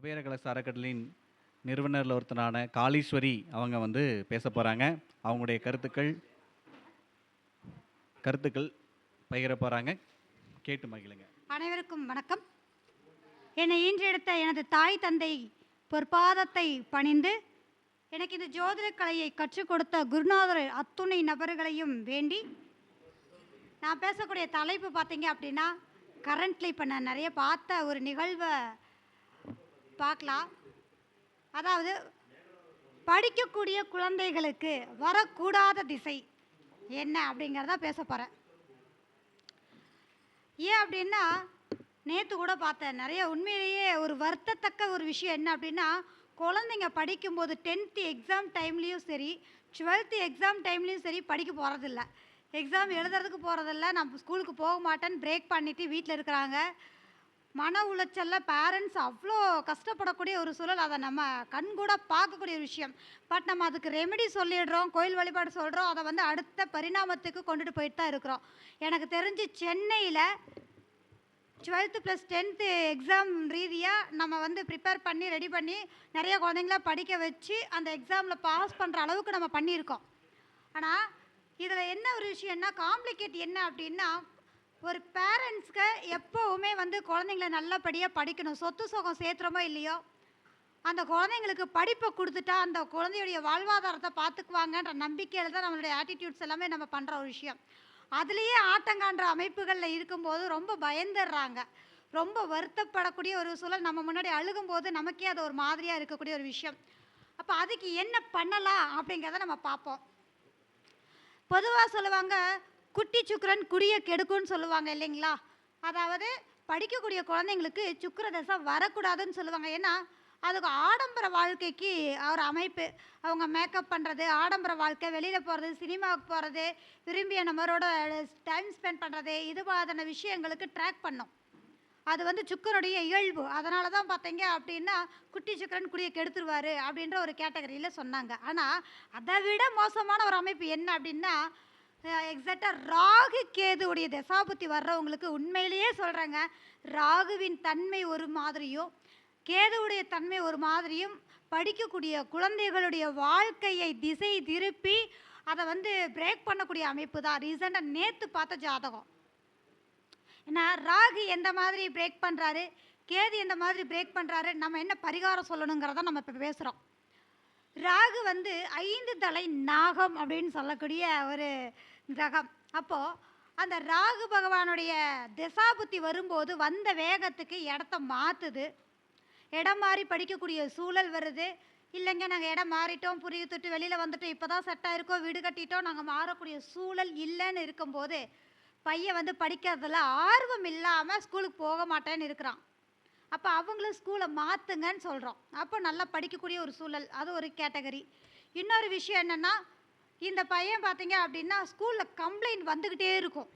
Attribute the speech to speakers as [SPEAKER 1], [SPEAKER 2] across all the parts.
[SPEAKER 1] குபேரகலச அறக்கட்டளையின் நிறுவனரில் ஒருத்தரான காளீஸ்வரி அவங்க வந்து பேச போகிறாங்க அவங்களுடைய கருத்துக்கள் கருத்துக்கள் பகிர போகிறாங்க கேட்டு மகிழுங்க.
[SPEAKER 2] அனைவருக்கும் வணக்கம். என்னை ஈன்றெடுத்த எனது தாய் தந்தை பொற்பாதத்தை பணிந்து எனக்கு இந்த ஜோதிட கலையை கற்றுக் கொடுத்த குருநாதர் அத்துணை நபர்களையும் வேண்டி நான் பேசக்கூடிய தலைப்பு பார்த்தீங்க அப்படின்னா கரண்ட்லி இப்போ நான் நிறைய பார்த்த ஒரு நிகழ்வை பார்க்கலாம். அதாவது படிக்கக்கூடிய குழந்தைகளுக்கு வரக்கூடாத திசை என்ன அப்படிங்கிறத பேச போகிறேன் ஏன் அப்படின்னா நேற்று கூட பார்த்தேன் நிறைய உண்மையிலேயே ஒரு வருத்தத்தக்க ஒரு விஷயம் என்ன அப்படின்னா குழந்தைங்க படிக்கும்போது டென்த்து எக்ஸாம் டைம்லேயும் சரி டுவெல்த்து எக்ஸாம் டைம்லேயும் சரி படிக்க போகிறதில்ல எக்ஸாம் எழுதுறதுக்கு போகிறதில்ல நான் ஸ்கூலுக்கு போக மாட்டேன்னு பிரேக் பண்ணிட்டு வீட்டில் இருக்கிறாங்க. மன உளைச்சலில் பேரண்ட்ஸ் அவ்வளோ கஷ்டப்படக்கூடிய ஒரு சூழல். அதை நம்ம கண்கூட பார்க்கக்கூடிய ஒரு விஷயம். பட் நம்ம அதுக்கு ரெமெடி சொல்லிடுறோம் கோயில் வழிபாடு சொல்கிறோம் அதை வந்து அடுத்த பரிணாமத்துக்கு கொண்டுட்டு போயிட்டு தான் இருக்கிறோம். எனக்கு தெரிஞ்சு சென்னையில் டுவெல்த்து ப்ளஸ் டென்த்து எக்ஸாம் ரீதியாக நம்ம வந்து ப்ரிப்பேர் பண்ணி ரெடி பண்ணி நிறைய குழந்தைங்கள படிக்க வச்சு அந்த எக்ஸாமில் பாஸ் பண்ணுற அளவுக்கு நம்ம பண்ணியிருக்கோம். ஆனால் இதில் என்ன ஒரு விஷயம்னா காம்ப்ளிகேட் என்ன அப்படின்னா ஒரு பேரண்ட்ஸ்க்கு எப்போவுமே வந்து குழந்தைங்கள நல்லபடியாக படிக்கணும். சொத்து சுகம் சேர்த்துறோமோ இல்லையோ? அந்த குழந்தைங்களுக்கு படிப்பை கொடுத்துட்டா அந்த குழந்தையுடைய வாழ்வாதாரத்தை பார்த்துக்குவாங்கன்ற நம்பிக்கையில் தான் நம்மளுடைய ஆட்டிடியூட்ஸ் எல்லாமே நம்ம பண்ணுற ஒரு விஷயம். அதுலேயே ஆட்டங்கான்ற அமைப்புகளில் இருக்கும்போது ரொம்ப பயந்துடுறாங்க. ரொம்ப வருத்தப்படக்கூடிய ஒரு சூழல் நம்ம முன்னாடி அழுகும்போது நமக்கே அது ஒரு மாதிரியாக இருக்கக்கூடிய ஒரு விஷயம். அப்போ அதுக்கு என்ன பண்ணலாம் அப்படிங்கிறத நம்ம பார்ப்போம். பொதுவாக சொல்லுவாங்க குட்டி சுக்கிரன் குடியை கெடுக்கும்னு சொல்லுவாங்க இல்லைங்களா? அதாவது படிக்கக்கூடிய குழந்தைங்களுக்கு சுக்கிர தசை வரக்கூடாதுன்னு சொல்லுவாங்க. ஏன்னா அதுக்கு ஆடம்பர வாழ்க்கைக்கு அவர் அமைப்பு. அவங்க மேக்கப் பண்ணுறது ஆடம்பர வாழ்க்கை வெளியில் போகிறது சினிமாவுக்கு போகிறது விரும்பிய நபரோட டைம் ஸ்பெண்ட் பண்ணுறது இது மாதிரியான விஷயங்களுக்கு ட்ராக் பண்ணும். அது வந்து சுக்கரனுடைய இயல்பு. அதனால தான் பார்த்தீங்க அப்படின்னா குட்டி சுக்கரன் குடியை கெடுத்துருவார் அப்படின்ற ஒரு கேட்டகரியில் சொன்னாங்க. ஆனால் அதை விட மோசமான ஒரு அமைப்பு என்ன அப்படின்னா எக்ஸாக்டாக ராகு கேதுவுடைய தசாபுத்தி வர்றவங்களுக்கு உண்மையிலேயே சொல்கிறாங்க ராகுவின் தன்மை ஒரு மாதிரியும் கேதுவுடைய தன்மை ஒரு மாதிரியும் படிக்கக்கூடிய குழந்தைகளுடைய வாழ்க்கையை திசை திருப்பி அதை வந்து பிரேக் பண்ணக்கூடிய அமைப்பு தான் ரீசெண்டாக நேற்று பார்த்த ஜாதகம். ஏன்னா ராகு எந்த மாதிரி பிரேக் பண்ணுறாரு கேது எந்த மாதிரி பிரேக் பண்ணுறாரு நம்ம என்ன பரிகாரம் சொல்லணுங்கிறத நம்ம இப்போ பேசுகிறோம் ராகு வந்து ஐந்து தலை நாகம் அப்படின்னு சொல்லக்கூடிய ஒரு கிரகம். அப்போது அந்த ராகு பகவானுடைய திசாபுத்தி வரும்போது வந்த வேகத்துக்கு இடத்த மாற்றுது இடம் மாறி படிக்கக்கூடிய சூழல் வருது. இல்லைங்க நாங்கள் இடம் மாறிட்டோம் புரிய தொட்டு வெளியில் வந்துட்டோம் இப்போ தான் செட்டாக இருக்கோம் வீடு கட்டிட்டோம் நாங்கள் மாறக்கூடிய சூழல் இல்லைன்னு இருக்கும்போது பையன் வந்து படிக்கிறதுல ஆர்வம் இல்லாமல் ஸ்கூலுக்கு போக மாட்டேன்னு இருக்கிறான். அப்போ அவங்களும் ஸ்கூலை மாற்றுங்கன்னு சொல்கிறோம் அப்போ நல்லா படிக்கக்கூடிய ஒரு சூழல் அது ஒரு கேட்டகரி. இன்னொரு விஷயம் என்னென்னா இந்த பையன் பார்த்தீங்க அப்படின்னா ஸ்கூலில் கம்ப்ளைண்ட் வந்துக்கிட்டே இருக்கும்.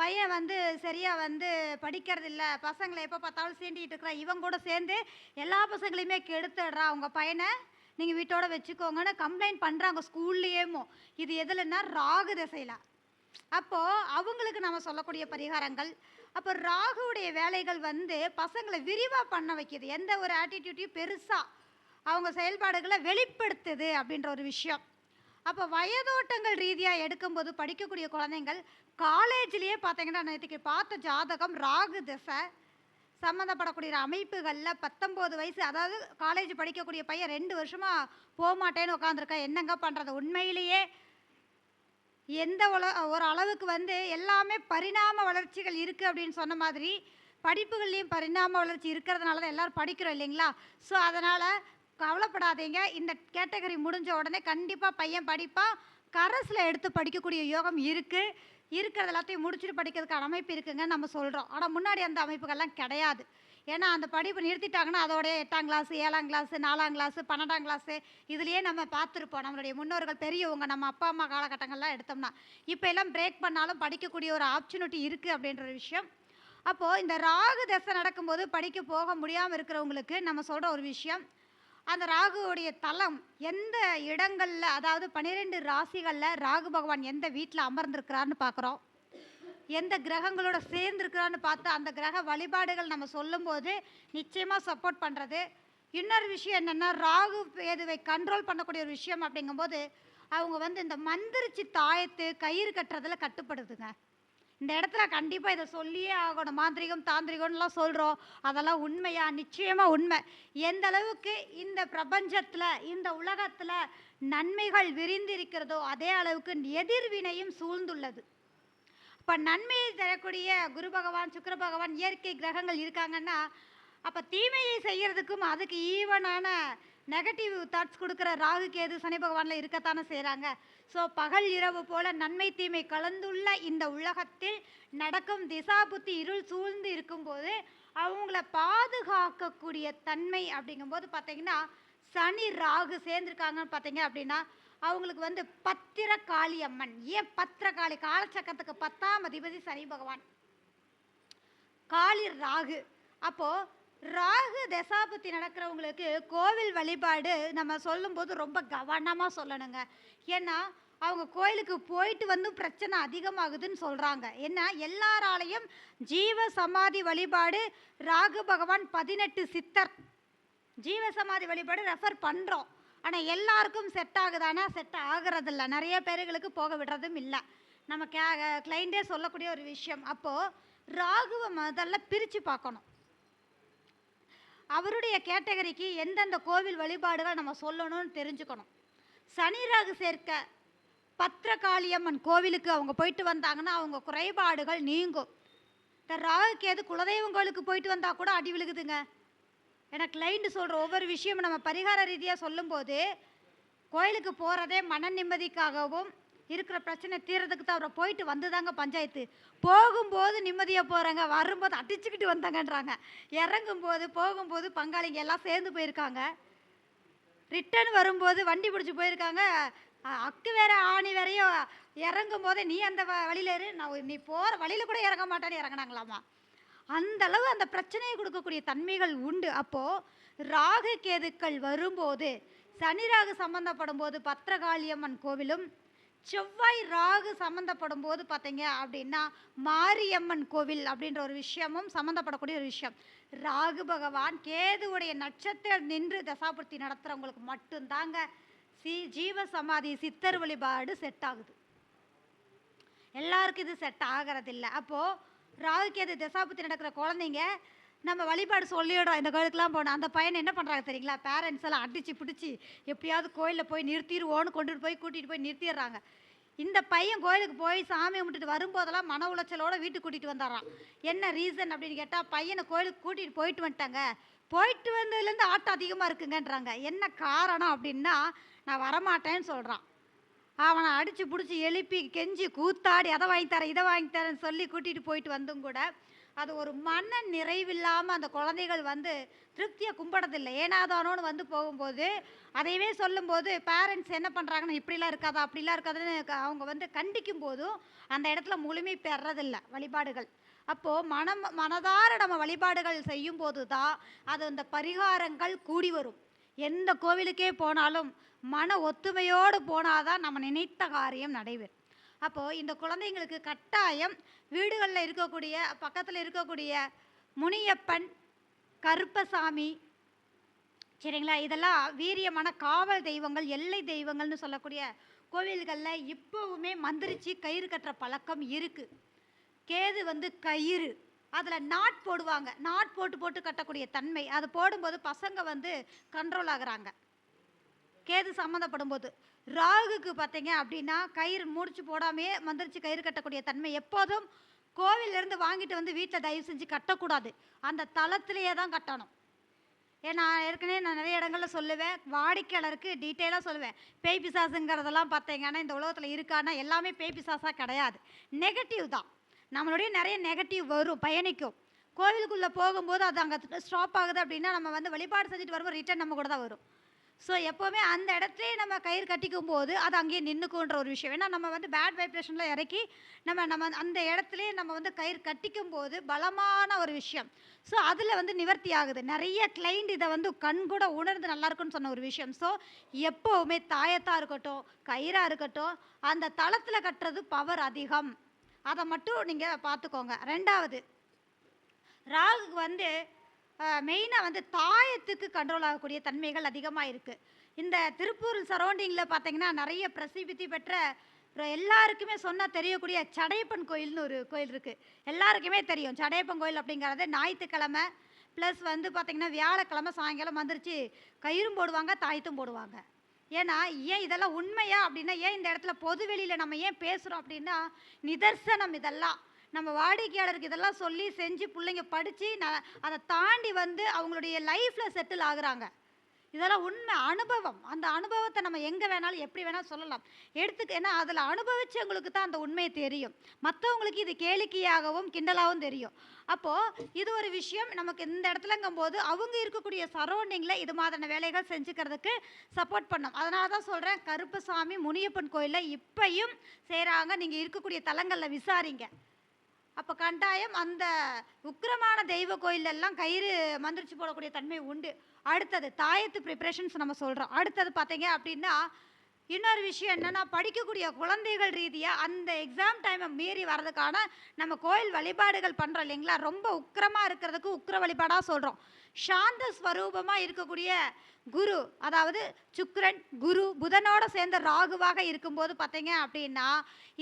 [SPEAKER 2] பையன் வந்து சரியாக வந்து படிக்கிறது இல்லை. பசங்களை எப்போ பார்த்தாலும் சீண்டிகிட்டு இருக்கிறான் இவங்க கூட சேர்ந்து எல்லா பசங்களையுமே கெடுத்துடுறா அவங்க பையனை. நீங்கள் வீட்டோட வச்சுக்கோங்கன்னு கம்ப்ளைண்ட் பண்ணுறாங்க ஸ்கூல்லையேமோ. இது எதுலன்னா ராகு திசையில். அப்போது அவங்களுக்கு நம்ம சொல்லக்கூடிய பரிகாரங்கள். அப்போ ராகுவுடைய வேலைகள் வந்து பசங்களை விரிவாக பண்ண வைக்கிது. எந்த ஒரு ஆட்டிடியூட்டையும் பெருசாக அவங்க செயல்பாடுகளை வெளிப்படுத்துது அப்படின்ற ஒரு விஷயம். அப்போ வயதோட்டங்கள் ரீதியாக எடுக்கும்போது படிக்கக்கூடிய குழந்தைங்கள் காலேஜ்லேயே பார்த்தீங்கன்னா நேற்றுக்கு பார்த்த ஜாதகம் ராகு திசை சம்மந்தப்படக்கூடிய அமைப்புகளில் பத்தொம்போது வயசு அதாவது காலேஜ் படிக்கக்கூடிய பையன் ரெண்டு வருஷமாக போக மாட்டேன்னு உட்காந்துருக்கா என்னங்க பண்ணுறது உண்மையிலேயே எந்த உல ஒரு அளவுக்கு வந்து எல்லாமே பரிணாம வளர்ச்சிகள் இருக்குது அப்படின்னு சொன்ன மாதிரி படிப்புகள்லேயும் பரிணாம வளர்ச்சி இருக்கிறதுனால தான் எல்லோரும் படிக்கிறோம் இல்லைங்களா? ஸோ அதனால் கவலைப்படாதீங்க. இந்த கேட்டகரி முடிஞ்ச உடனே கண்டிப்பாக பையன் படிப்பான் கரஸில் எடுத்து படிக்கக்கூடிய யோகம் இருக்குது இருக்கிறது எல்லாத்தையும் முடிச்சுட்டு படிக்கிறதுக்கான அமைப்பு இருக்குங்க நம்ம சொல்கிறோம் ஆனால் முன்னாடி அந்த அமைப்புகள்லாம் கிடையாது. ஏன்னா அந்த படிப்பு நிறுத்திட்டாங்கன்னா அதோடைய எட்டாம் கிளாஸ் ஏழாம் கிளாஸ் நாலாம் கிளாஸ் பன்னெண்டாம் கிளாஸு இதுலேயே நம்ம பார்த்துருப்போம். நம்மளுடைய முன்னோர்கள் பெரியவங்க நம்ம அப்பா அம்மா காலகட்டங்கள்லாம் எடுத்தோம்னா இப்போ எல்லாம் பிரேக் பண்ணாலும் படிக்கக்கூடிய ஒரு ஆப்பர்ச்சுனிட்டி இருக்குது அப்படின்ற ஒரு விஷயம். அப்போது இந்த ராகு தசை நடக்கும்போது படிக்க போக முடியாமல் இருக்கிறவங்களுக்கு நம்ம சொல்கிற ஒரு விஷயம் அந்த ராகுவுடைய தலம் எந்த இடங்களில் அதாவது பன்னிரெண்டு ராசிகளில் ராகு பகவான் எந்த வீட்டில் அமர்ந்திருக்கிறான்னு பார்க்குறோம் எந்த கிரகங்களோட சேர்ந்துருக்கிறான்னு பார்த்து அந்த கிரக வழிபாடுகள் நம்ம சொல்லும்போது நிச்சயமாக சப்போர்ட் பண்ணுறது இன்னொரு விஷயம் என்னென்னா ராகு பேதுவை கண்ட்ரோல் பண்ணக்கூடிய ஒரு விஷயம் அப்படிங்கும்போது அவங்க வந்து இந்த மந்திரிச்சு தாயத்து கயிறு கட்டுறதில் கட்டுப்படுதுங்க. இந்த இடத்துல கண்டிப்பாக இதை சொல்லியே ஆகணும். மாந்திரிகம் தாந்திரிகம்லாம் சொல்கிறோம் அதெல்லாம் உண்மையா? நிச்சயமாக உண்மை. எந்த அளவுக்கு இந்த பிரபஞ்சத்தில் இந்த உலகத்தில் நன்மைகள் விரிந்திருக்கிறதோ அதே அளவுக்கு எதிர்வினையும் சூழ்ந்துள்ளது. இப்போ நன்மையை தரக்கூடிய குரு பகவான் சுக்கர பகவான் இயற்கை கிரகங்கள் இருக்காங்கன்னா அப்போ தீமையை செய்கிறதுக்கும் அதுக்கு ஈவனான நெகட்டிவ் தாட்ஸ் கொடுக்குற ராகு கேது சனி பகவானில் இருக்கத்தானே செய்கிறாங்க ஸோ பகல் இரவு போல நன்மை தீமை கலந்துள்ள இந்த உலகத்தில் நடக்கும் திசா புத்தி இருள் சூழ்ந்து இருக்கும்போது அவங்கள பாதுகாக்கக்கூடிய தன்மை அப்படிங்கும்போது பார்த்தீங்கன்னா சனி ராகு சேர்ந்துருக்காங்கன்னு பார்த்தீங்க அப்படின்னா அவங்களுக்கு வந்து பத்திரகாளி அம்மன். ஏன் பத்திரகாளி? காலச்சக்கரத்துக்கு பத்தாம் அதிபதி சனி பகவான். காளி ராகு. அப்போது ராகு தசாபத்தி நடக்கிறவங்களுக்கு கோவில் வழிபாடு நம்ம சொல்லும்போது ரொம்ப கவனமாக சொல்லணுங்க. ஏன்னா அவங்க கோயிலுக்கு போயிட்டு வந்து பிரச்சனை அதிகமாகுதுன்னு சொல்கிறாங்க ஏன்னா எல்லாராலையும் ஜீவ சமாதி வழிபாடு ராகு பகவான் பதினெட்டு சித்தர். ஜீவ சமாதி வழிபாடு ரெஃபர் பண்ணுறோம் ஆனால் எல்லாருக்கும் செட் ஆகுதானா? செட் ஆகிறதில்ல. நிறைய பேர்களுக்கு போக விடுறதும் இல்லை. நம்ம கே கிளைண்டே சொல்லக்கூடிய ஒரு விஷயம். அப்போது ராகுவை முதல்ல பிரித்து பார்க்கணும். அவருடைய கேட்டகரிக்கு எந்தெந்த கோவில் வழிபாடுகள் நம்ம சொல்லணும்னு தெரிஞ்சுக்கணும். சனி ராகு சேர்க்க பத்திரகாளியம்மன் கோவிலுக்கு அவங்க போயிட்டு வந்தாங்கன்னா அவங்க குறைபாடுகள் நீங்கும். இந்த ராகுக்கு எது குலதெய்வம் கோவிலுக்கு போயிட்டு வந்தால் கூட அடி விழுகுதுங்க. எனக்கு கிளைண்ட் சொல்கிற ஒவ்வொரு விஷயமும் நம்ம பரிகார ரீதியாக சொல்லும்போது கோயிலுக்கு போகிறதே மன நிம்மதிக்காகவும் இருக்கிற பிரச்சனை தீரதுக்கு தான் அவரை போயிட்டு வந்துதாங்க பஞ்சாயத்து. போகும்போது நிம்மதியாக போகிறாங்க வரும்போது அடிச்சுக்கிட்டு வந்தாங்கன்றாங்க. இறங்கும்போது போகும்போது பங்காளிங்க எல்லாம் சேர்ந்து போயிருக்காங்க. ரிட்டர்ன் வரும்போது வண்டி பிடிச்சி போயிருக்காங்க அக்கு வேற ஆணி வேறையும் இறங்கும் போதே நீ அந்த வழியில் வழியில இரு. நான் நீ போகிற வழியில கூட இறங்க மாட்டான்னு இறங்குனாங்களாமா. அந்த அளவு அந்த பிரச்சனையை கொடுக்கக்கூடிய தன்மைகள் உண்டு. அப்போது ராகு கேதுக்கள் வரும்போது சனி ராகு சம்மந்தப்படும் போது பத்திரகாளியம்மன் கோவிலும் செவ்வாய் ராகு சம்மந்தப்படும் போது பார்த்தீங்க அப்படின்னா மாரியம்மன் கோவில் அப்படின்ற ஒரு விஷயமும் சம்மந்தப்படக்கூடிய ஒரு விஷயம். ராகு பகவான் கேதுவுடைய நட்சத்திரம் நின்று தசாபுர்த்தி நடத்துகிறவங்களுக்கு மட்டும்தாங்க சி ஜீவ சமாதி சித்தர் வழிபாடு செட் ஆகுது எல்லாருக்கும் இது செட் ஆகிறதில்ல. அப்போது ராகுக்கேது தசாபுத்தி நடக்கிற குழந்தைங்க நம்ம வழிபாடு சொல்லிடுறோம் இந்த கோயிலுக்குலாம் போனோம் அந்த பையனை என்ன பண்ணுறாங்க தெரியுங்களா? பேரண்ட்ஸ் எல்லாம் அடித்து பிடிச்சி எப்படியாவது கோயிலில் போய் நிறுத்திடுவோன்னு கொண்டுட்டு போய் கூட்டிகிட்டு போய் நிறுத்திடுறாங்க. இந்த பையன் கோயிலுக்கு போய் சாமி கும்பிட்டுட்டு வரும்போதெல்லாம் மன உளைச்சலோடு வீட்டுக்கு கூட்டிகிட்டு வந்துடுறான். என்ன ரீசன் அப்படின்னு கேட்டால் பையனை கோயிலுக்கு கூட்டிகிட்டு போயிட்டு வந்துட்டாங்க. போயிட்டு வந்ததுலேருந்து ஆட்டம் அதிகமாக இருக்குங்கன்றாங்க. என்ன காரணம் அப்படின்னா நான் வரமாட்டேன்னு சொல்கிறான் அவனை அடித்து பிடிச்சி எழுப்பி கெஞ்சி கூத்தாடி அதை வாங்கி தரேன் இதை வாங்கி தரேன்னு சொல்லி கூட்டிகிட்டு போயிட்டு வந்தும் கூட அது ஒரு மன நிறைவில்லாமல் அந்த குழந்தைகள் வந்து திருப்தியை கும்பிடதில்லை ஏனாதானோன்னு வந்து போகும்போது அதையவே சொல்லும்போது பேரண்ட்ஸ் என்ன பண்ணுறாங்கன்னா இப்படிலாம் இருக்காதா அப்படிலாம் இருக்காதுன்னு அவங்க வந்து கண்டிக்கும் போதும் அந்த இடத்துல முழுமை பெறதில்லை வழிபாடுகள். அப்போது மனம் மனதார நம்ம வழிபாடுகள் செய்யும் போது தான் அது அந்த பரிகாரங்கள் கூடி வரும். எந்த கோவிலுக்கே போனாலும் மன ஒத்துமையோடு போனால் தான் நம்ம நினைத்த காரியம் நடைபெறும். அப்போது இந்த குழந்தைங்களுக்கு கட்டாயம் வீடுகளில் இருக்கக்கூடிய பக்கத்தில் இருக்கக்கூடிய முனியப்பன் கருப்பசாமி சரிங்களா? இதெல்லாம் வீரியமான காவல் தெய்வங்கள் எல்லை தெய்வங்கள்னு சொல்லக்கூடிய கோவில்களில் இப்போவுமே மந்திரிச்சு கயிறு கட்டுற பழக்கம் இருக்குது கேது வந்து கயிறு. அதில் நாட் போடுவாங்க. நாட் போட்டு போட்டு கட்டக்கூடிய தன்மை. அது போடும்போது பசங்க வந்து கண்ட்ரோல் ஆகுறாங்க. கேது சம்மந்தப்படும் போது ராகுக்கு பார்த்தீங்க அப்படின்னா கயிறு முடிச்சு போடாமே மந்திரிச்சு கயிறு கட்டக்கூடிய தன்மை எப்போதும் கோவில்ல வாங்கிட்டு வந்து வீட்டில் தயவு செஞ்சு கட்டக்கூடாது. அந்த தளத்திலேயே தான் கட்டணும். ஏன்னா ஏற்கனவே நான் நிறைய இடங்களில் சொல்லுவேன். வாடிக்கையாளருக்கு டீட்டெயிலாக சொல்லுவேன். பேய் பிசாசுங்கிறதெல்லாம் பார்த்தீங்கன்னா இந்த உலகத்தில் இருக்கான்னா எல்லாமே பேய் பிசாசாக கிடையாது. நெகட்டிவ் தான். நம்மளுடைய நிறைய நெகட்டிவ் வரும் பயணிக்கும். கோவிலுக்குள்ளே போகும்போது அது அங்கே ஸ்டாப் ஆகுது அப்படின்னா நம்ம வந்து வழிபாடு செஞ்சுட்டு வரும்போது ரிட்டர்ன் நம்ம கூட தான் வரும். ஸோ எப்போவுமே அந்த இடத்துலையே நம்ம கயிறு கட்டிக்கும் போது அது அங்கேயே நின்றுக்குன்ற ஒரு விஷயம். ஏன்னா நம்ம வந்து பேட் வைப்ரேஷனில் இறக்கி நம்ம நம்ம அந்த இடத்துலையே நம்ம வந்து கயிறு கட்டிக்கும் போது பலமான ஒரு விஷயம். ஸோ அதில் வந்து நிவர்த்தி ஆகுது. நிறைய கிளைண்ட் இதை வந்து கண் கூட உணர்ந்து நல்லாயிருக்குன்னு சொன்ன ஒரு விஷயம். ஸோ எப்போவுமே தாயத்தாக இருக்கட்டும் கயிறாக இருக்கட்டும் அந்த தளத்தில் கட்டுறது பவர் அதிகம். அதை மட்டும் நீங்கள் பார்த்துக்கோங்க. ரெண்டாவது ராகுக்கு வந்து மெயினாக வந்து தாயத்துக்கு கண்ட்ரோல் ஆகக்கூடிய தன்மைகள் அதிகமாக இருக்குது இந்த திருப்பூர் சரௌண்டிங்கில் பார்த்தீங்கன்னா நிறைய பிரசித்தி பெற்ற எல்லாருக்குமே சொன்னால் தெரியக்கூடிய சடையப்பன் கோயில்னு ஒரு கோயில் இருக்குது எல்லாருக்குமே தெரியும். சடையப்பன் கோயில் அப்படிங்கிறது ஞாயிற்றுக்கிழமை ப்ளஸ் வந்து பார்த்திங்கன்னா வியாழக்கிழமை சாயங்காலம் வந்துருச்சு கயிறும் போடுவாங்க தாயத்தும் போடுவாங்க. ஏன்னா ஏன் இதெல்லாம் உண்மையா அப்படின்னா ஏன் இந்த இடத்துல பொது வெளியில் நம்ம ஏன் பேசுகிறோம் அப்படின்னா நிதர்சனம் இதெல்லாம். நம்ம வாடிக்கையாளருக்கு இதெல்லாம் சொல்லி செஞ்சு பிள்ளைங்க படித்து ந அதை தாண்டி வந்து அவங்களுடைய லைஃப்பில் செட்டில் ஆகுறாங்க. இதெல்லாம் உண்மை அனுபவம். அந்த அனுபவத்தை நம்ம எங்கே வேணாலும் எப்படி வேணாலும் சொல்லலாம். எடுத்துக்க ஏன்னா அதில் அனுபவிச்சவங்களுக்கு தான் அந்த உண்மை தெரியும். மற்றவங்களுக்கு இது கேளிக்கையாகவும் கிண்டலாகவும் தெரியும். அப்போது இது ஒரு விஷயம். நமக்கு இந்த இடத்துலங்கும் போது அவங்க இருக்கக்கூடிய சரௌண்டிங்கில் இது மாதிரியான வேலைகள் செஞ்சுக்கிறதுக்கு சப்போர்ட் பண்ணோம். அதனால தான் சொல்கிறேன் கருப்பசாமி முனியப்பன் கோயிலில் இப்பையும் செய்கிறாங்க நீங்கள் இருக்கக்கூடிய தலங்களில் விசாரிங்க. அப்போ கண்டாயம் அந்த உக்கிரமான தெய்வ கோயிலெல்லாம் கயிறு மந்திரிச்சு போடக்கூடிய தன்மை உண்டு. அடுத்தது தாயத்து ப்ரிப்பரேஷன்ஸ் நம்ம சொல்கிறோம் அடுத்தது பார்த்தீங்க அப்படின்னா இன்னொரு விஷயம் என்னென்னா படிக்கக்கூடிய குழந்தைகள் ரீதியாக அந்த எக்ஸாம் டைமை மீறி வர்றதுக்கான நம்ம கோயில் வழிபாடுகள் பண்ணுறோம் இல்லைங்களா? ரொம்ப உக்கிரமாக இருக்கிறதுக்கு உக்கிர வழிபாடாக சொல்கிறோம் சாந்த ஸ்வரூபமாக இருக்கக்கூடிய குரு அதாவது சுக்ரன் குரு புதனோட சேர்ந்த ராகுவாக இருக்கும்போது பார்த்தீங்க அப்படின்னா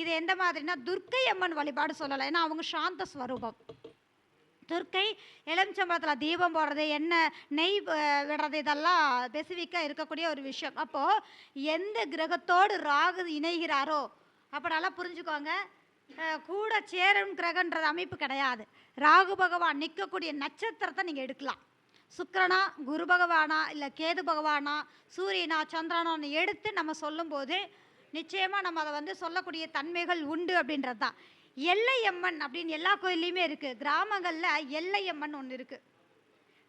[SPEAKER 2] இது எந்த மாதிரினா துர்க்கை அம்மன் வழிபாடு சொல்லலாம். ஏன்னா அவங்க சாந்த ஸ்வரூபம். துர்க்கை எலுமிச்சம்பழத்தில் தீபம் போடுறது எண்ணெய் நெய் விடுறது இதெல்லாம் ஸ்பெசிஃபிக்காக இருக்கக்கூடிய ஒரு விஷயம். அப்போது எந்த கிரகத்தோடு ராகு இணைகிறாரோ அப்போ நல்லா புரிஞ்சுக்கோங்க கூட சேரும் கிரகன்றது அமைப்பு கிடையாது. ராகு பகவான் நிற்கக்கூடிய நட்சத்திரத்தை நீங்கள் எடுக்கலாம். சுக்கரனா குரு பகவானா இல்லை கேது பகவானா சூரியனா சந்திரனான்னு எடுத்து நம்ம சொல்லும்போது நிச்சயமாக நம்ம அதை வந்து சொல்லக்கூடிய தன்மைகள் உண்டு அப்படின்றது தான் எல்லையம்மன் அப்படின்னு எல்லா கோயில்லையுமே இருக்குது கிராமங்களில் எல்லையம்மன் ஒன்று இருக்குது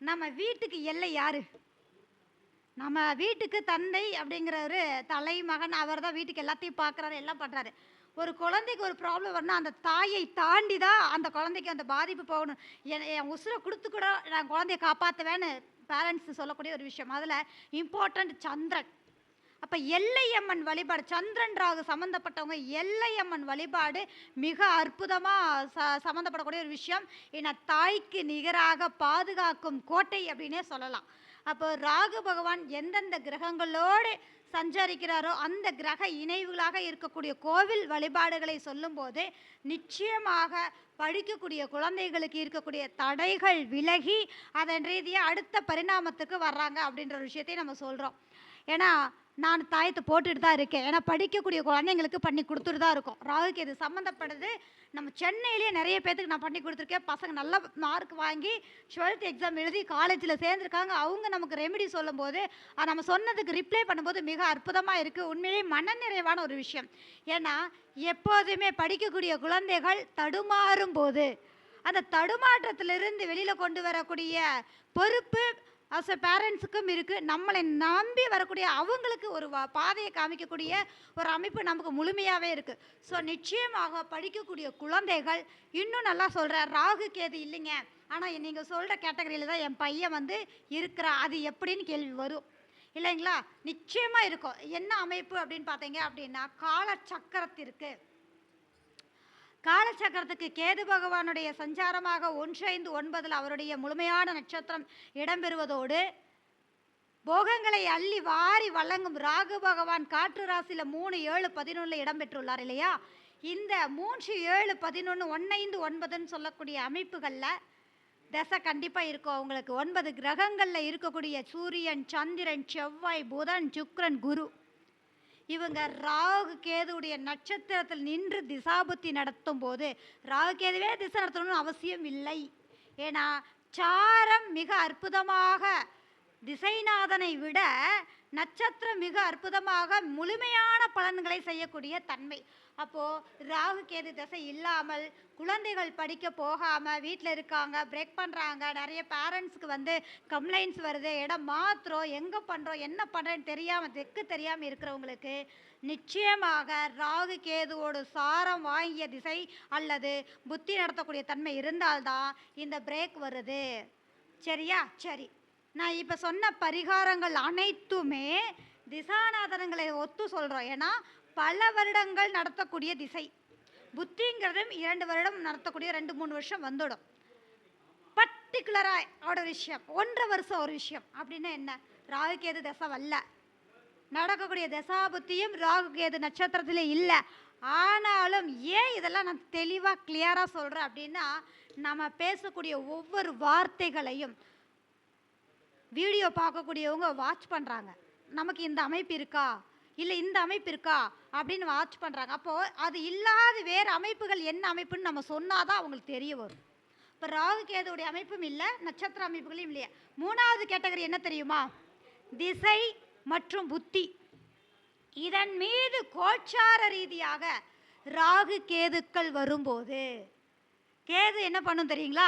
[SPEAKER 2] நம்ம வீட்டுக்கு எல்லை யார்? நம்ம வீட்டுக்கு தந்தை அப்படிங்கிறவர் தலைமகன் அவர் தான் வீட்டுக்கு எல்லாத்தையும் பார்க்குறாரு எல்லாம் பண்ணுறாரு ஒரு குழந்தைக்கு ஒரு ப்ராப்ளம் வரணும் அந்த தாயை தாண்டி தான் அந்த குழந்தைக்கு அந்த பாதிப்பு போகணும். என் என் உசுரை கொடுத்து கூட நான் குழந்தைய காப்பாற்றுவேன்னு பேரண்ட்ஸ் சொல்லக்கூடிய ஒரு விஷயம். அதில் இம்பார்ட்டண்ட் சந்திரன். அப்போ எல்லையம்மன் வழிபாடு சந்திரன் ராகு சம்மந்தப்பட்டவங்க எல்லையம்மன் வழிபாடு மிக அற்புதமாக ச சம்மந்தப்படக்கூடிய ஒரு விஷயம். ஏன்னா தாய்க்கு நிகராக பாதுகாக்கும் கோட்டை அப்படின்னே சொல்லலாம். அப்போ ராகு பகவான் எந்தெந்த கிரகங்களோடு சஞ்சரிக்கிறாரோ அந்த கிரக இணைவுகளாக இருக்கக்கூடிய கோவில் வழிபாடுகளை சொல்லும்போது நிச்சயமாக படிக்கக்கூடிய குழந்தைகளுக்கு இருக்கக்கூடிய தடைகள் விலகி அதன் ரீதியாக அடுத்த பரிணாமத்துக்கு வர்றாங்க அப்படின்ற ஒரு விஷயத்தையும் நம்ம சொல்கிறோம் ஏன்னா நான் தாயத்தை போட்டுட்டு தான் இருக்கேன். ஏன்னா படிக்கக்கூடிய குழந்தைங்களுக்கு பண்ணி கொடுத்துட்டு தான் இருக்கும். ராகுக்கு இது சம்மந்தப்படுது நம்ம சென்னையிலேயே நிறைய பேர்த்துக்கு நான் பண்ணி கொடுத்துருக்கேன். பசங்க நல்ல மார்க் வாங்கி டுவெல்த் எக்ஸாம் எழுதி காலேஜில் சேர்ந்துருக்காங்க. அவங்க நமக்கு ரெமெடி சொல்லும்போது அது நம்ம சொன்னதுக்கு ரிப்ளை பண்ணும்போது மிக அற்புதமாக இருக்குது உண்மையிலேயே மனநிறைவான ஒரு விஷயம். ஏன்னா எப்போதுமே படிக்கக்கூடிய குழந்தைகள் தடுமாறும் போது அந்த தடுமாற்றத்திலிருந்து வெளியில் கொண்டு வரக்கூடிய பொறுப்பு அஸ் அ பேரண்ட்ஸுக்கும் இருக்குது நம்மளை நம்பி வரக்கூடிய அவங்களுக்கு ஒரு பாதையை காமிக்கக்கூடிய ஒரு அமைப்பு நமக்கு முழுமையாகவே இருக்குது ஸோ நிச்சயமாக படிக்கக்கூடிய குழந்தைகள் இன்னும் நல்லா சொல்கிறேன் ராகு கேது இல்லைங்க. ஆனால் நீங்கள் சொல்கிற கேட்டகரியில் தான் என் பையன் வந்து இருக்கிறான். அது எப்படின்னு கேள்வி வரும். இல்லைங்களா? நிச்சயமாக இருக்கும். என்ன அமைப்பு அப்படின்னு பார்த்தீங்க அப்படின்னா கால சக்கரத்திற்கு காலச்சக்கரத்துக்கு கேது பகவானுடைய சஞ்சாரமாக ஒன்றைந்து ஒன்பதில் அவருடைய முழுமையான நட்சத்திரம் இடம்பெறுவதோடு போகங்களை அள்ளி வாரி வழங்கும் ராகு பகவான் காற்று ராசியில் மூணு ஏழு பதினொன்றில் இடம்பெற்றுள்ளார் இல்லையா? இந்த மூன்று ஏழு பதினொன்று ஒன்னைந்து ஒன்பதுன்னு சொல்லக்கூடிய அமைப்புகளில் தசை கண்டிப்பாக இருக்கும் அவங்களுக்கு. ஒன்பது கிரகங்களில் இருக்கக்கூடிய சூரியன் சந்திரன் செவ்வாய் புதன் சுக்ரன் குரு. இவங்க ராகு கேதுவுடைய நட்சத்திரத்தில் நின்று திசாபுத்தி நடத்தும் போது ராகு கேதுவே திசை நடத்தணும்னு அவசியம் இல்லை. ஏன்னா சாரம் மிக அற்புதமாக திசைநாதனை விட நட்சத்திரம் மிக அற்புதமாக முழுமையான பலன்களை செய்யக்கூடிய தன்மை. அப்போது ராகு கேது திசை இல்லாமல் குழந்தைகள் படிக்க போகாமல் வீட்டில் இருக்காங்க பிரேக் பண்ணுறாங்க நிறைய பேரண்ட்ஸுக்கு வந்து கம்ப்ளைண்ட்ஸ் வருது இடம் மாத்துறோம் எங்கே பண்ணுறோம் என்ன பண்ணுறேன்னு தெரியாமல் தெக்கு தெரியாமல் இருக்கிறவங்களுக்கு நிச்சயமாக ராகு கேதுவோடு சாரம் வாங்கிய திசை அல்லது புத்தி நடத்தக்கூடிய தன்மை இருந்தால்தான் இந்த பிரேக் வருது. சரியா? சரி. நான் இப்போ சொன்ன பரிகாரங்கள் அனைத்துமே திசாநாதனங்களை ஒத்து சொல்கிறோம் ஏன்னா பல வருடங்கள் நடத்தக்கூடிய திசை. புத்திங்கிறதும் இரண்டு வருடம் நடத்தக்கூடிய ரெண்டு மூணு வருஷம் வந்துடும். பர்டிகுலராக ஒரு விஷயம். ஒன்றரை வருஷம் ஒரு விஷயம். அப்படின்னா என்ன? ராகு கேது தசை வல்ல. நடக்கக்கூடிய தசாபுத்தியும் ராகு கேது நட்சத்திரத்தில் இல்லை. ஆனாலும் ஏன் இதெல்லாம் நான் தெளிவாக கிளியராக சொல்கிறேன் அப்படின்னா நம்ம பேசக்கூடிய ஒவ்வொரு வார்த்தைகளையும் வீடியோ பார்க்கக்கூடியவங்க வாட்ச் பண்ணுறாங்க நமக்கு இந்த அமைப்பு இருக்கா? இல்லை இந்த அமைப்பு இருக்கா? அப்படின்னு வாட்ச் பண்ணுறாங்க அப்போது அது இல்லாத வேறு அமைப்புகள் என்ன அமைப்புன்னு நம்ம சொன்னால் தான் அவங்களுக்கு தெரிய வரும். இப்போ ராகு கேதுவுடைய அமைப்பும் இல்லை நட்சத்திர அமைப்புகளையும் இல்லையா. மூணாவது கேட்டகரி என்ன தெரியுமா? திசை மற்றும் புத்தி. இதன் மீது கோச்சார ரீதியாக ராகு கேதுக்கள் வரும்போது கேது என்ன பண்ணும் தெரியுங்களா?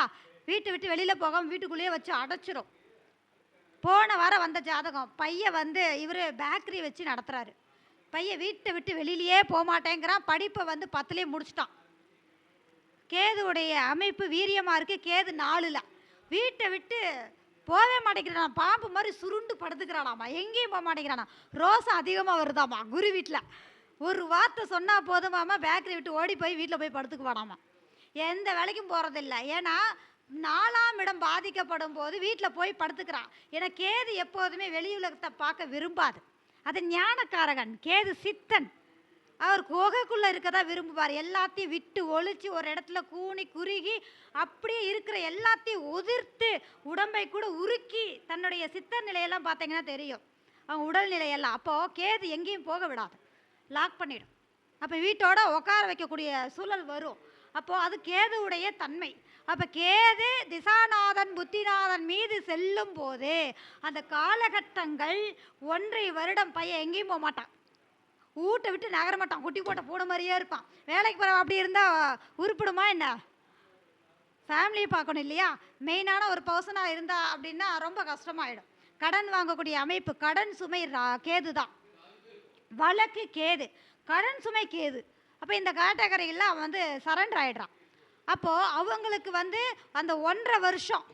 [SPEAKER 2] வீட்டை விட்டு வெளியில் போகாமல் வீட்டுக்குள்ளேயே வச்சு அடைச்சிரும். போன வாரம் வந்த ஜாதகம் பையன் வந்து இவர் பேக்கரி வச்சு நடத்துகிறாரு பையன் வீட்டை விட்டு வெளியிலேயே போக மாட்டேங்கிறான் படிப்பை வந்து பத்துலேயே முடிச்சிட்டான். கேதுவுடைய அமைப்பு வீரியமாக இருக்குது கேது நாலில். வீட்டை விட்டு போகவே மாட்டேங்கிறான் பாம்பு மாதிரி சுருண்டு படுத்துக்கிறானாமா எங்கேயும் போக மாட்டேங்கிறானா. ரோசம் அதிகமாக வருதாமா குரு வீட்டில் ஒரு வார்த்தை சொன்னால் போதுமாமா பேக்கரி விட்டு ஓடி போய் வீட்டில் போய் படுத்துக்குவானாமா. எந்த வேலைக்கும் போகிறதில்ல ஏன்னா நாலாம் இடம் பாதிக்கப்படும் போது வீட்டில் போய் படுத்துக்கிறான். ஏன்னா கேது எப்போதுமே வெளியுலகத்தை பார்க்க விரும்பாது. அது ஞானக்காரகன் கேது சித்தன். அவர் குகைக்குள்ளே இருக்கதா விரும்புவார். எல்லாத்தையும் விட்டு ஒழிச்சு ஒரு இடத்துல கூனி குறுகி அப்படியே இருக்கிற எல்லாத்தையும் உதிர்த்து உடம்பை கூட உருக்கி தன்னுடைய சித்த நிலையெல்லாம் பார்த்தீங்கன்னா தெரியும். அவங்க உடல் நிலையெல்லாம். அப்போது கேது எங்கேயும் போக விடாது. லாக் பண்ணிடும். அப்போ வீட்டோட உட்கார வைக்கக்கூடிய சூழல் வரும். அப்போது அது கேதுவுடைய தன்மை. அப்போ கேது திசாநாதன் புத்திநாதன் மீது செல்லும் போது அந்த காலகட்டங்கள் ஒன்றை வருடம் பையன் எங்கேயும் போக மாட்டான். வீட்டை விட்டு நகர மாட்டான். குட்டி போட்ட போன மாதிரியே இருப்பான். வேலைக்கு போகிற அப்படி இருந்தால் உருப்பிடுமா என்ன? ஃபேமிலியை பார்க்கணும் இல்லையா? மெயினான ஒரு பர்சனாக இருந்தா அப்படின்னா ரொம்ப கஷ்டமாயிடும். கடன் வாங்கக்கூடிய அமைப்பு கடன் சுமை ரா- கேது தான். வழக்கு கேது. கடன் சுமை கேது. அப்போ இந்த கேட்டகரியில் அவன் வந்து சரண்டர் ஆகிடுறான் அப்போது அவங்களுக்கு வந்து அந்த ஒன்றரை வருஷம்.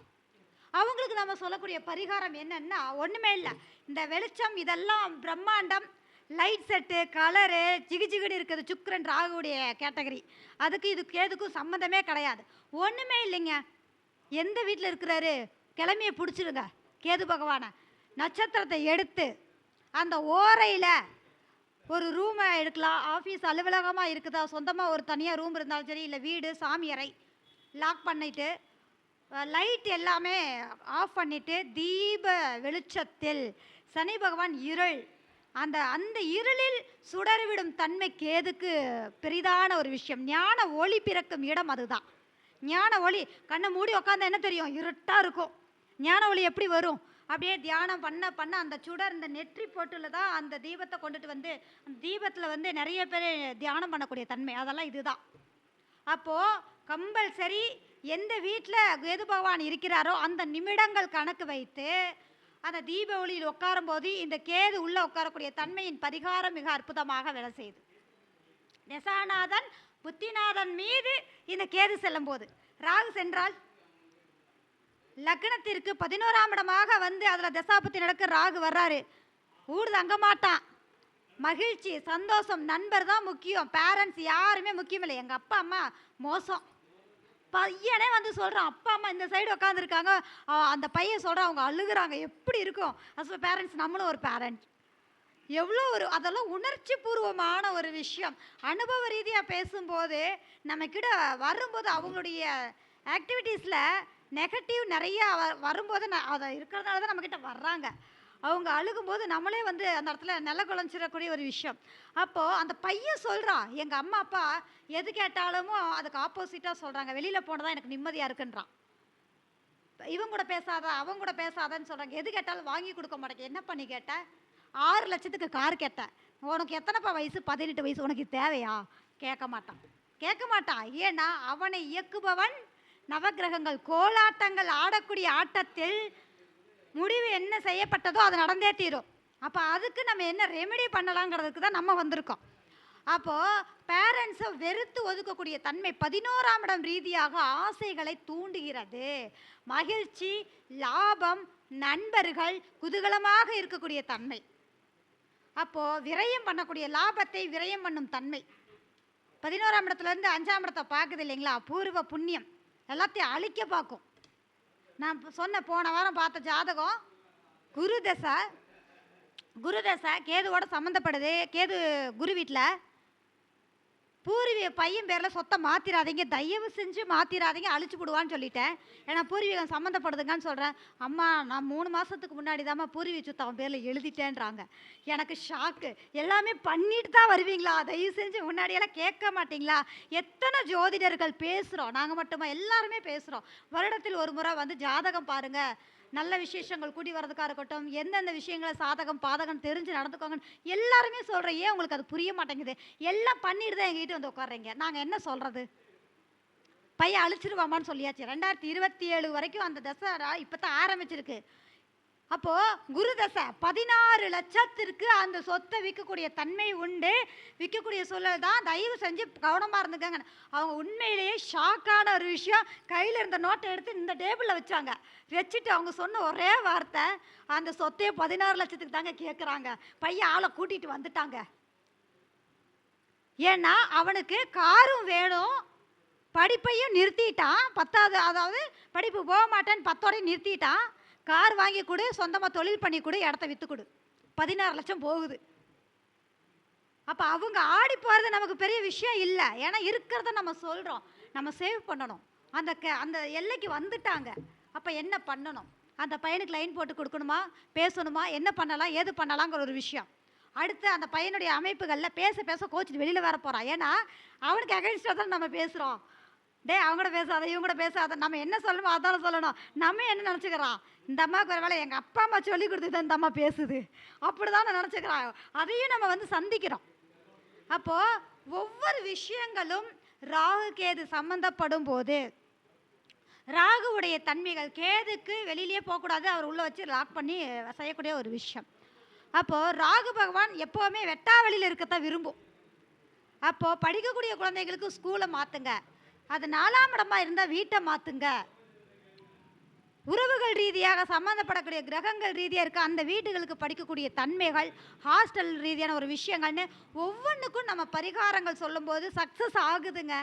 [SPEAKER 2] அவங்களுக்கு நம்ம சொல்லக்கூடிய பரிகாரம் என்னென்னா ஒன்றுமே இல்லை. இந்த வெளிச்சம் இதெல்லாம் பிரம்மாண்டம். லைட் செட்டு கலரு ஜிகு ஜிகுன்னு இருக்குது சுக்கரன் ராகுடைய கேட்டகரி அதுக்கு இதுக்கு எதுக்கும் சம்மந்தமே கிடையாது. ஒன்றுமே இல்லைங்க. எந்த வீட்டில் இருக்கிறாரு? கிளம்பியை பிடிச்சிருங்க. கேது பகவானை. நட்சத்திரத்தை எடுத்து அந்த ஓரையில் ஒரு ரூமை எடுக்கலாம். ஆஃபீஸ் அலுவலகமாக இருக்குதா? சொந்தமாக ஒரு தனியாக ரூம் இருந்தாலும் சரி இல்லை வீடு சாமி அறை லாக் பண்ணிவிட்டு லைட் எல்லாமே ஆஃப் பண்ணிவிட்டு தீப வெளிச்சத்தில் சனி பகவான் இருள். அந்த அந்த இருளில் சுடர்விடும் தன்மை கேதுக்கு பெரிதான ஒரு விஷயம்? ஞான ஒளி பிறக்கும் இடம் அதுதான். ஞான ஒளி கண்ணை மூடி உட்காந்தா என்ன தெரியும்? இருட்டாக இருக்கும். ஞான ஒளி எப்படி வரும்? அப்படியே தியானம் பண்ண பண்ண அந்த சுடர் இந்த நெற்றி போட்டில் தான் அந்த தீபத்தை கொண்டுட்டு வந்து அந்த தீபத்தில் வந்து நிறைய பேர் தியானம் பண்ணக்கூடிய தன்மை. அதெல்லாம் இதுதான். அப்போது கம்பல்சரி எந்த வீட்டில் கேது பகவான் இருக்கிறாரோ அந்த நிமிடங்கள் கணக்கு வைத்து அந்த தீப ஒளியில் உட்காரும்போது இந்த கேது உள்ளே உட்காரக்கூடிய தன்மையின் பரிகாரம் மிக அற்புதமாக வேலை செய்யுது. நெசாநாதன் புத்திநாதன் மீது இந்த கேது செல்லும்போது ராகு சென்றால் லக்னத்திற்கு பதினோராம் இடமாக வந்து அதில் தசாபத்தி நடக்க ராகு வர்றாரு. ஊடு தங்க மாட்டான் மகிழ்ச்சி சந்தோஷம் நண்பர் தான் முக்கியம். பேரண்ட்ஸ் யாருமே முக்கியம் இல்லை. எங்கள் அப்பா அம்மா மோசம். பையனே வந்து சொல்கிறான் அப்பா அம்மா இந்த சைடு உட்காந்துருக்காங்க அந்த பையன் சொல்கிறான் அவங்க அழுகுறாங்க. எப்படி இருக்கும்? அஸ் பேரண்ட்ஸ் நம்மளும் ஒரு பேரண்ட் எவ்வளோ ஒரு அதெல்லாம் உணர்ச்சி பூர்வமான ஒரு விஷயம். அனுபவ ரீதியாக பேசும்போது நம்மக்கிட்ட வரும்போது அவங்களுடைய ஆக்டிவிட்டீஸில் நெகட்டிவ் நிறைய வ- வரும்போது நான் அதை இருக்கிறதுனால தான் நம்மக்கிட்ட வர்றாங்க. அவங்க அழுகும்போது நம்மளே வந்து அந்த இடத்துல நில குழஞ்சிடக்கூடிய ஒரு விஷயம். அப்போது அந்த பையன் சொல்கிறான் எங்கள் அம்மா அப்பா எது கேட்டாலும் அதுக்கு ஆப்போசிட்டாக சொல்கிறாங்க வெளியில் போனதான் எனக்கு நிம்மதியாக இருக்குன்றான். இவங்க கூட பேசாத அவங்க கூட பேசாதன்னு சொல்கிறாங்க எது கேட்டாலும் வாங்கி கொடுக்க மாட்டேங்க. என்ன பண்ணி கேட்டேன் ஆறு லட்சத்துக்கு கார் கேட்டேன் உனக்கு எத்தனைப்பா வயசு? பதினெட்டு வயசு. உனக்கு தேவையா? கேட்க மாட்டான். கேட்க மாட்டான். ஏன்னா அவனை இயக்குபவன் நவக்கிரகங்கள் கோலாட்டங்கள் ஆடக்கூடிய ஆட்டத்தில் முடிவு என்ன செய்யப்பட்டதோ அது நடந்தே தீரும். அப்போ அதுக்கு நம்ம என்ன ரெமெடி பண்ணலாங்கிறதுக்கு தான் நம்ம வந்திருக்கோம். அப்போது பேரண்ட்ஸை வெறுத்து ஒதுக்கக்கூடிய தன்மை பதினோராம் இடம் ரீதியாக ஆசைகளை தூண்டுகிறது. மகிழ்ச்சி லாபம் நண்பர்கள் குதூகலமாக இருக்கக்கூடிய தன்மை. அப்போது விரயம் பண்ணக்கூடிய லாபத்தை விரயம் பண்ணும் தன்மை. பதினோராம் இடத்துலேருந்து அஞ்சாம் இடத்தை பார்க்குது இல்லைங்களா? பூர்வ புண்ணியம். எல்லாத்தையும் அழிக்க பார்க்கும். நான் சொன்ன போன வாரம் பார்த்த ஜாதகம் குரு தசை குரு தசை கேதுவோட சம்மந்தப்படுது கேது குரு வீட்டில் பூர்வீக பையன் பேரில் சொத்தை மாற்றிடாதீங்க தயவு செஞ்சு மாற்றிடாதீங்க அழிச்சு விடுவான்னு சொல்லிட்டேன். ஏன்னா பூர்வீகம் சம்மந்தப்படுதுங்கன்னு சொல்கிறேன் அம்மா நான் மூணு மாதத்துக்கு முன்னாடி தாம்மா பூர்வீக சொத்தை அவன் பேரில் எழுதிட்டேன்றாங்க. எனக்கு ஷாக்கு எல்லாமே பண்ணிட்டு தான் வருவீங்களா? தயவு செஞ்சு முன்னாடியெல்லாம் கேட்க மாட்டீங்களா? எத்தனை ஜோதிடர்கள் பேசுகிறோம் நாங்கள் மட்டுமா எல்லாருமே பேசுகிறோம் வருடத்தில் ஒரு முறை வந்து ஜாதகம் பாருங்கள் நல்ல விசேஷங்கள் கூடி வரதுக்காக இருக்கட்டும் எந்தெந்த விஷயங்களை சாதகம் பாதகம் தெரிஞ்சு நடந்துக்கோங்கன்னு எல்லாருமே சொல்கிறேன் ஏன் உங்களுக்கு அது புரிய மாட்டேங்குது? எல்லாம் பண்ணிட்டு தான் எங்ககிட்ட வந்து உட்கார்றீங்க. நாங்கள் என்ன சொல்கிறது பையன் அழிச்சிருவாமான்னு சொல்லியாச்சு. ரெண்டாயிரத்தி இருபத்தி ஏழு வரைக்கும் அந்த தசரா இப்போ தான் ஆரம்பிச்சிருக்கு. அப்போது குருதசை பதினாறு லட்சத்திற்கு அந்த சொத்தை விற்கக்கூடிய தன்மை உண்டு. விற்கக்கூடிய சூழல் தான் தயவு செஞ்சு கவனமாக இருந்துக்கங்க அவங்க உண்மையிலேயே ஷாக்கான ஒரு விஷயம். கையில் இருந்த நோட்டை எடுத்து இந்த டேபிளில் வச்சாங்க. வச்சுட்டு அவங்க சொன்ன ஒரே வார்த்தை அந்த சொத்தையே பதினாறு லட்சத்துக்கு தாங்க கேட்குறாங்க பையன் ஆளை கூட்டிகிட்டு வந்துட்டாங்க. ஏன்னா அவனுக்கு காரும் வேணும். படிப்பையும் நிறுத்திட்டான். பத்தாவது அதாவது படிப்பு போக மாட்டேன்னு பத்தோடையும் நிறுத்திட்டான். கார் வாங்கி கொடு சொந்தமாக தொழில் பண்ணி கொடு இடத்த விற்று கொடு. பதினாறு லட்சம் போகுது. அப்போ அவங்க ஆடி போகிறது நமக்கு பெரிய விஷயம் இல்லை. ஏன்னா இருக்கிறத நம்ம சொல்கிறோம் நம்ம சேவ் பண்ணணும். அந்த க அந்த எல்லைக்கு வந்துட்டாங்க. அப்போ என்ன பண்ணணும்? அந்த பையனுக்கு லைன் போட்டு கொடுக்கணுமா? பேசணுமா? என்ன பண்ணலாம்? ஏது பண்ணலாங்கிற ஒரு விஷயம். அடுத்து அந்த பையனுடைய அமைப்புகளில் பேச பேச கோச்சிட்டு வெளியில் வர போகிறான் ஏன்னா அவனுக்கு அகைன்ஸ்டாக தான் நம்ம பேசுகிறோம் டே அவங்க கூட பேசாத இவங்க கூட பேசாத. நம்ம என்ன சொல்லணுமோ அதான சொல்லணும். நம்ம என்ன நினச்சிக்கிறோம் இந்த அம்மாவுக்கு ஒரு வேலை எங்கள் அப்பா அம்மா சொல்லி கொடுத்து இந்த அம்மா பேசுது. அப்படி தான் நினச்சிக்கிறான். அதையும் நம்ம வந்து சந்திக்கிறோம். அப்போது ஒவ்வொரு விஷயங்களும் ராகு கேது சம்மந்தப்படும் போது ராகுவுடைய தன்மைகள் கேதுக்கு வெளியிலேயே போகக்கூடாது. அவர் உள்ளே வச்சு லாக் பண்ணி செய்யக்கூடிய ஒரு விஷயம். அப்போது ராகு பகவான் எப்போவுமே வெட்டாவெளியில் இருக்கத்தான் விரும்பும். அப்போது படிக்கக்கூடிய குழந்தைங்களுக்கு ஸ்கூலை மாற்றுங்க அது நாலாம் இடமா இருந்தால் வீட்டை மாற்றுங்க உறவுகள் ரீதியாக சம்மந்தப்படக்கூடிய கிரகங்கள் ரீதியாக இருக்க அந்த வீடுகளுக்கு படிக்கக்கூடிய தன்மைகள் ஹாஸ்டல் ரீதியான ஒரு விஷயங்கள்னு ஒவ்வொன்றுக்கும் நம்ம பரிகாரங்கள் சொல்லும்போது சக்ஸஸ் ஆகுதுங்க.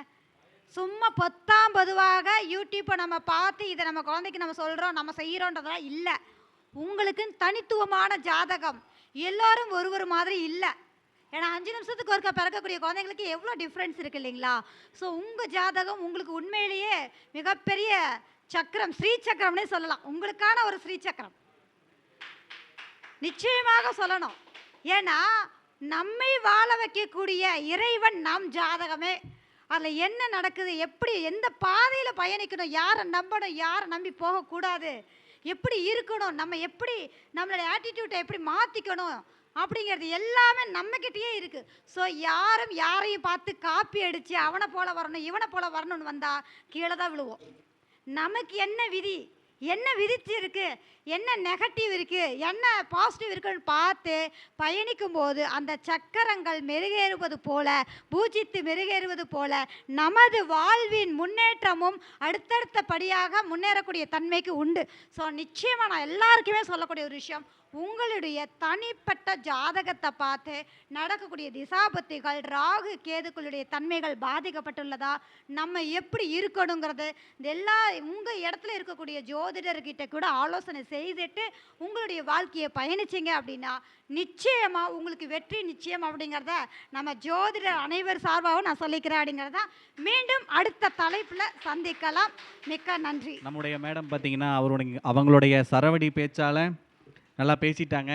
[SPEAKER 2] சும்மா பொத்தாம் பொதுவாக யூடியூப்பை நம்ம பார்த்து இதை நம்ம குழந்தைக்கு நம்ம சொல்கிறோம் நம்ம செய்கிறோன்றதெல்லாம் இல்லை. உங்களுக்கு தனித்துவமான ஜாதகம். எல்லோரும் ஒரு ஒரு மாதிரி இல்லை. ஏன்னா அஞ்சு நிமிஷத்துக்கு ஒருக்கா பிறக்கக்கூடிய குழந்தைங்களுக்கு எவ்வளோ டிஃப்ரென்ஸ் இருக்குது இல்லைங்களா? ஸோ உங்கள் ஜாதகம் உங்களுக்கு உண்மையிலேயே மிகப்பெரிய சக்கரம் ஸ்ரீ சக்கரம்னே சொல்லலாம். உங்களுக்கான ஒரு ஸ்ரீ சக்கரம். நிச்சயமாக சொல்லணும். ஏன்னா நம்மை வாழ வைக்கக்கூடிய இறைவன் நம் ஜாதகமே. அதில் என்ன நடக்குது? எப்படி எந்த பாதையில் பயணிக்கணும்? யாரை நம்பணும்? யாரை நம்பி போகக்கூடாது? எப்படி இருக்கணும்? நம்ம எப்படி நம்மளுடைய ஆட்டிடியூட்டை எப்படி மாற்றிக்கணும் அப்படிங்கிறது எல்லாமே நம்மக்கிட்டேயே இருக்குது ஸோ யாரும் யாரையும் பார்த்து காப்பி அடித்து அவனை போல் வரணும் இவனை போல் வரணும்னு வந்தால் கீழே தான் விழுவோம். நமக்கு என்ன விதி? என்ன விதிச்சு இருக்கு? என்ன நெகட்டிவ் இருக்குது என்ன பாசிட்டிவ் இருக்குன்னு பார்த்து பயணிக்கும் போது அந்த சக்கரங்கள் மெருகேறுவது போல பூஜித்து மெருகேறுவது போல நமது வாழ்வின் முன்னேற்றமும் அடுத்தடுத்த படியாக முன்னேறக்கூடிய தன்மைக்கு உண்டு. ஸோ நிச்சயமாக நான் எல்லாருக்குமே சொல்லக்கூடிய ஒரு விஷயம் உங்களுடைய தனிப்பட்ட ஜாதகத்தை பார்த்து நடக்கக்கூடிய திசாபத்திகள் ராகு கேதுக்களுடைய தன்மைகள் பாதிக்கப்பட்டுள்ளதா? நம்ம எப்படி இருக்கணுங்கிறது எல்லா உங்கள் இடத்துல இருக்கக்கூடிய ஜோதிடர்கிட்ட கூட ஆலோசனை செய்துட்டு உங்களுடைய வாழ்க்கையை பயணிச்சிங்க அப்படின்னா நிச்சயமாக உங்களுக்கு வெற்றி நிச்சயம் அப்படிங்கிறத நம்ம ஜோதிடர் அனைவர் சார்பாகவும் நான் சொல்லிக்கிறேன் அப்படிங்கிறத மீண்டும் அடுத்த தலைப்பில் சந்திக்கலாம். மிக்க நன்றி.
[SPEAKER 1] நம்முடைய மேடம் பார்த்தீங்கன்னா அவருடைய அவங்களுடைய சரவடி பேச்சால் நல்லா பேசிட்டாங்க.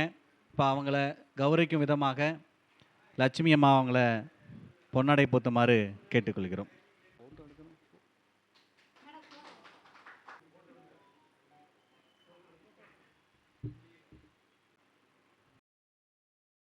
[SPEAKER 1] இப்போ அவங்கள கௌரவிக்கும் விதமாக லட்சுமி அம்மா அவங்கள பொன்னாடை போத்துமாறு கேட்டுக்கொள்கிறோம்.